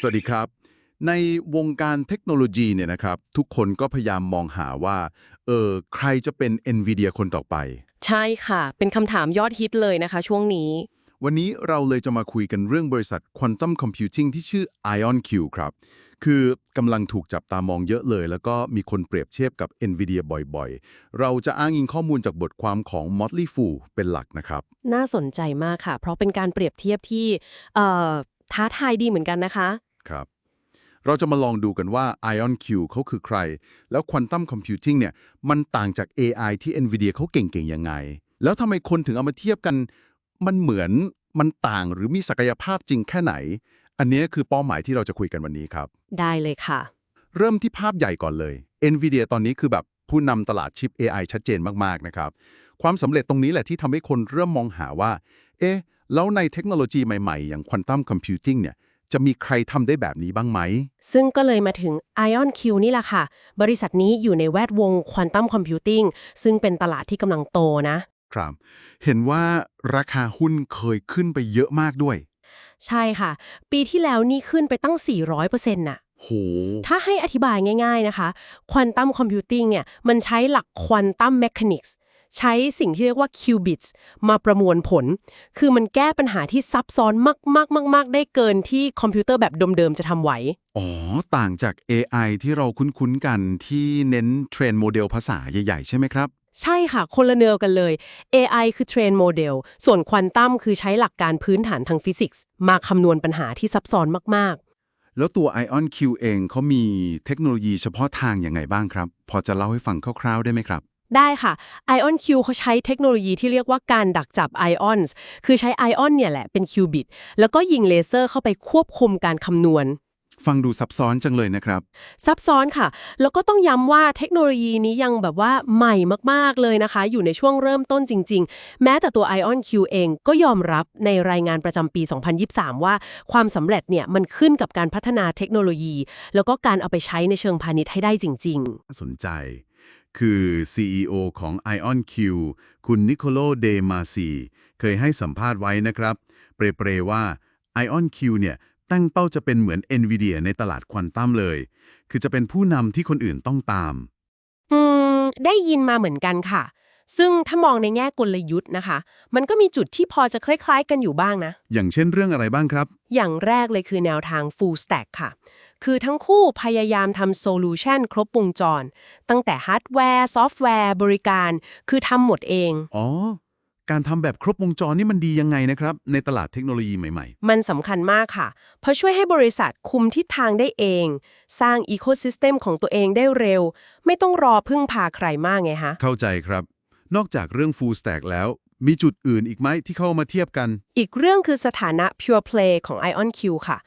สวัสดีครับ ในวงการเทคโนโลยีเนี่ยนะครับ ทุกคนก็พยายามมองหาว่าเออใครจะเป็น NVIDIA คนต่อไป ใช่ค่ะ เป็นคำถามยอดฮิตเลยนะคะช่วงนี้ วันนี้เราเลยจะมาคุยกันเรื่องบริษัท Quantum Computing ที่ชื่อ IonQ ครับ คือกำลังถูกจับตามองเยอะเลย แล้วก็มีคนเปรียบเทียบกับ NVIDIA บ่อยๆ เราจะอ้างอิงข้อมูลจากบทความของ Motley Fool เป็นหลักนะครับ น่าสนใจมากค่ะ เพราะเป็นการเปรียบเทียบที่เอ่อท้าทายดีเหมือนกันนะคะ ครับ เราจะมาลองดูกันว่า IonQ เขาคือใคร แล้ว Quantum Computing เนี่ยมันต่างจาก AI ที่ NVIDIA เขาเก่งๆยังไง แล้วทำไมคนถึงเอามาเทียบกัน มันเหมือนมันต่างหรือมีศักยภาพจริงแค่ไหน อันนี้คือเป้าหมายที่เราจะคุยกันวันนี้ครับ ได้เลยค่ะ เริ่มที่ภาพใหญ่ก่อนเลย NVIDIA ตอนนี้คือแบบผู้นำตลาดชิป AI ชัดเจนมากๆนะครับ ความสำเร็จตรงนี้แหละที่ทำให้คนเริ่มมองหาว่า เอ๊ะ แล้วในเทคโนโลยีใหม่ๆ อย่าง Quantum Computing เนี่ย จะมีใครทำได้แบบนี้บ้างไหม ซึ่งก็เลยมาถึง IonQ นี่แหละค่ะ บริษัทนี้อยู่ในแวดวง Quantum Computing ซึ่งเป็นตลาดที่กำลังโตนะ ครับ เห็นว่าราคาหุ้นเคยขึ้นไปเยอะมากด้วย ใช่ค่ะ ปีที่แล้วนี่ขึ้นไปตั้ง 400%น่ะ โห ถ้าให้อธิบายง่าย ๆนะคะ Quantum Computing เนี่ยมันใช้หลัก Quantum Mechanics ใช้สิ่งที่เรียกว่า qubits มาประมวลผล คือมันแก้ปัญหาที่ซับซ้อนมาก ๆ ๆ ๆ ได้เกินที่คอมพิวเตอร์แบบเดิม ๆ จะทำไหว อ๋อ ต่างจาก AI ที่เราคุ้น ๆ กันที่เน้นเทรนโมเดลภาษาใหญ่ ๆ ใช่ไหมครับ ใช่ค่ะ คนละเนือกันเลย AI คือเทรนโมเดล ส่วนควอนตัมคือใช้หลักการพื้นฐานทางฟิสิกส์ มาคำนวณปัญหาที่ซับซ้อนมากแล้วตัว IonQ เองเขามีเทคโนโลยีเฉพาะทางยังไงบ้างครับ พอจะเล่าให้ฟังคร่าวๆได้ไหมครับๆ ได้ค่ะ IonQ เขาใช้เทคโนโลยีที่เรียกว่าการดักจับไอออนส์คือใช้ไอออนเนี่ยแหละเป็นคิวบิต แล้วก็ยิงเลเซอร์เข้าไปควบคุมการคำนวณ ฟังดูซับซ้อนจังเลยนะครับ ซับซ้อนค่ะ แล้วก็ต้องย้ำว่าเทคโนโลยีนี้ยังแบบว่าใหม่มากๆเลยนะคะ อยู่ในช่วงเริ่มต้นจริง ๆ แม้แต่ตัว IonQ เองก็ยอมรับในรายงานประจำปี 2023 ว่าความสำเร็จเนี่ยมันขึ้นกับการพัฒนาเทคโนโลยี แล้วก็การเอาไปใช้ในเชิงพาณิชย์ให้ได้จริงน่าสนใจ คือ CEO ของ IonQ คุณนิโคโลเดมาซีเคยให้สัมภาษณ์ไว้นะครับ เปรๆว่า IonQ เนี่ยตั้งเป้าจะเป็นเหมือน NVIDIA ในตลาดควอนตัมเลย คือจะเป็นผู้นำที่คนอื่นต้องตามๆอืม ได้ยินมาเหมือนกันค่ะ ซึ่งถ้ามองในแง่กลยุทธ์นะคะ มันก็มีจุดที่พอจะคล้ายๆ กันอยู่บ้างนะ อย่างเช่นเรื่องอะไรบ้างครับ อย่างแรกเลยคือแนวทาง full stack ค่ะ คือทั้งคู่พยายามทำโซลูชันครบวงจร ตั้งแต่ฮาร์ดแวร์ ซอฟต์แวร์ บริการ คือทำหมดเอง อ๋อ การทำแบบครบวงจรนี่มันดียังไงนะครับ ในตลาดเทคโนโลยีใหม่มันสำคัญมากค่ะ เพราะช่วยให้บริษัทคุมทิศทางได้เอง สร้างอีโคซิสเต็มของตัวเองได้เร็ว ไม่ต้องรอพึ่งพาใครมากไงฮะ ๆ เข้าใจครับ นอกจากเรื่อง full stack แล้ว มีจุดอื่นอีกไหมที่เข้ามาเทียบกัน อีกเรื่องคือสถานะ pure play ของ IonQ ค่ะ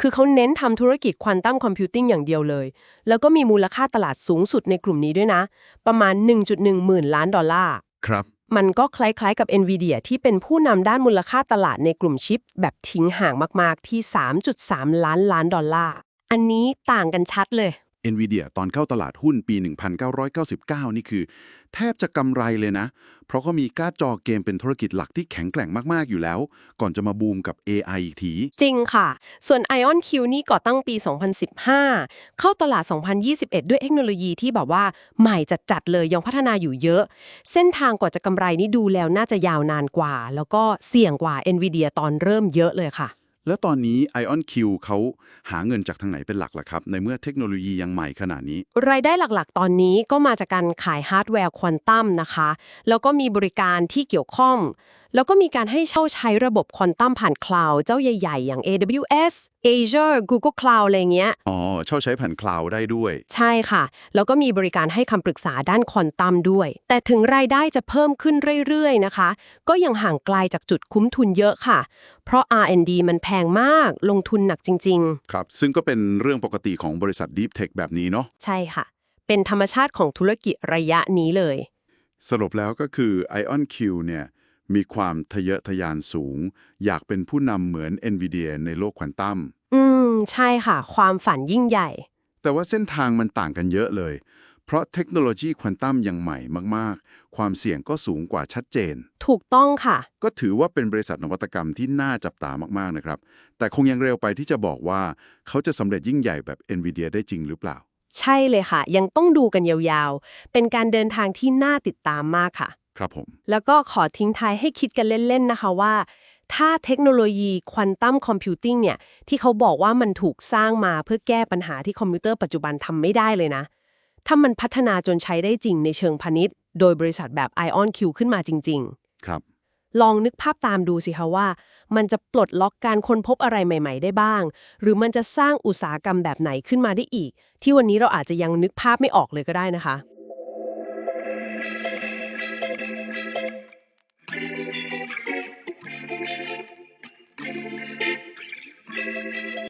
คือเขาเน้นทำธุรกิจควอนตัมคอมพิวติ้งอย่างเดียวเลย แล้วก็มีมูลค่าตลาดสูงสุดในกลุ่มนี้ด้วยนะ ประมาณ 1.1 หมื่นล้านดอลลาร์ ครับ มันก็คล้ายๆกับ NVIDIA ที่เป็นผู้นำด้านมูลค่าตลาดในกลุ่มชิป แบบทิ้งห่างมากๆที่ 3.3 ล้านล้านดอลลาร์ อันนี้ต่างกันชัดเลย NVIDIA ตอนเข้าตลาดหุ้นปี 1999 นี่คือ แทบจะกำไรเลยนะ เพราะเขามีการ์ดจอเกมเป็นธุรกิจหลักที่แข็งแกร่งมาก ๆ อยู่แล้ว ก่อนจะมาบูมกับ AI อีกที จริงค่ะ ส่วน IonQ นี่ก่อตั้งปี 2015 เข้าตลาด 2021 ด้วยเทคโนโลยีที่แบบว่าใหม่จัด ๆ เลยยังพัฒนาอยู่เยอะ เส้นทางก่อนจะกำไรนี่ดูแล้วน่าจะยาวนานกว่า แล้วก็เสี่ยงกว่า NVIDIA ตอนเริ่มเยอะเลยค่ะ แล้วตอนนี้ IonQ เขาหาเงินจากทางไหนเป็นหลักล่ะครับ ในเมื่อเทคโนโลยียังใหม่ขนาดนี้ รายได้หลักๆ ตอนนี้ก็มาจากการขายฮาร์ดแวร์ควอนตัมนะคะ แล้วก็มีบริการที่เกี่ยวข้องแล้วก็มีการให้เช่าใช้ระบบควอนตัมผ่านคลาวด์เจ้าใหญ่ ๆ อย่าง AWS Azure Google Cloud อะไรเงี้ย อ๋อ เช่าใช้แผ่นคลาวด์ได้ด้วย ใช่ค่ะ แล้วก็มีบริการให้คำปรึกษาด้านควอนตัมด้วย แต่ถึงรายได้จะเพิ่มขึ้นเรื่อยๆ นะคะ ก็ยังห่างไกลจากจุดคุ้มทุนเยอะค่ะ เพราะ R&D มันแพงมาก ลงทุนหนักจริงครับ ซึ่งก็เป็นเรื่องปกติของบริษัท Deep Tech แบบนี้เนาะๆใช่ค่ะ เป็นธรรมชาติของธุรกิจระยะนี้เลย สรุปแล้วก็คือ IonQ เนี่ย มีความทะเยอทะยานสูง อยากเป็นผู้นำเหมือน NVIDIA ในโลกควอนตัม อืม ใช่ค่ะ ความฝันยิ่งใหญ่ แต่ว่าเส้นทางมันต่างกันเยอะเลย เพราะเทคโนโลยีควอนตัมยังใหม่มาก ๆ ความเสี่ยงก็สูงกว่าชัดเจน ถูกต้องค่ะ ก็ถือว่าเป็นบริษัทนวัตกรรมที่น่าจับตามาก ๆ นะครับ แต่คงยังเร็วไปที่จะบอกว่าเขาจะสำเร็จยิ่งใหญ่แบบ NVIDIA ได้จริงหรือเปล่า ใช่เลยค่ะ ยังต้องดูกันยาวๆ เป็นการเดินทางที่น่าติดตามมากค่ะ ครับผม แล้วก็ขอทิ้งท้ายให้คิดกันเล่น ๆ นะคะว่า ถ้าเทคโนโลยีควอนตัมคอมพิวติ้งเนี่ย ที่เขาบอกว่ามันถูกสร้างมาเพื่อแก้ปัญหาที่คอมพิวเตอร์ปัจจุบันทำไม่ได้เลยนะ ถ้ามันพัฒนาจนใช้ได้จริงในเชิงพาณิชย์ โดยบริษัทแบบ Ion Q ขึ้นมาจริงครับๆลองนึกภาพตามดูสิคะว่า มันจะปลดล็อกการค้นพบอะไรใหม่ ๆ ได้บ้าง หรือมันจะสร้างอุตสาหกรรมแบบไหนขึ้นมาได้อีก ที่วันนี้เราอาจจะยังนึกภาพไม่ออกเลยก็ได้นะคะ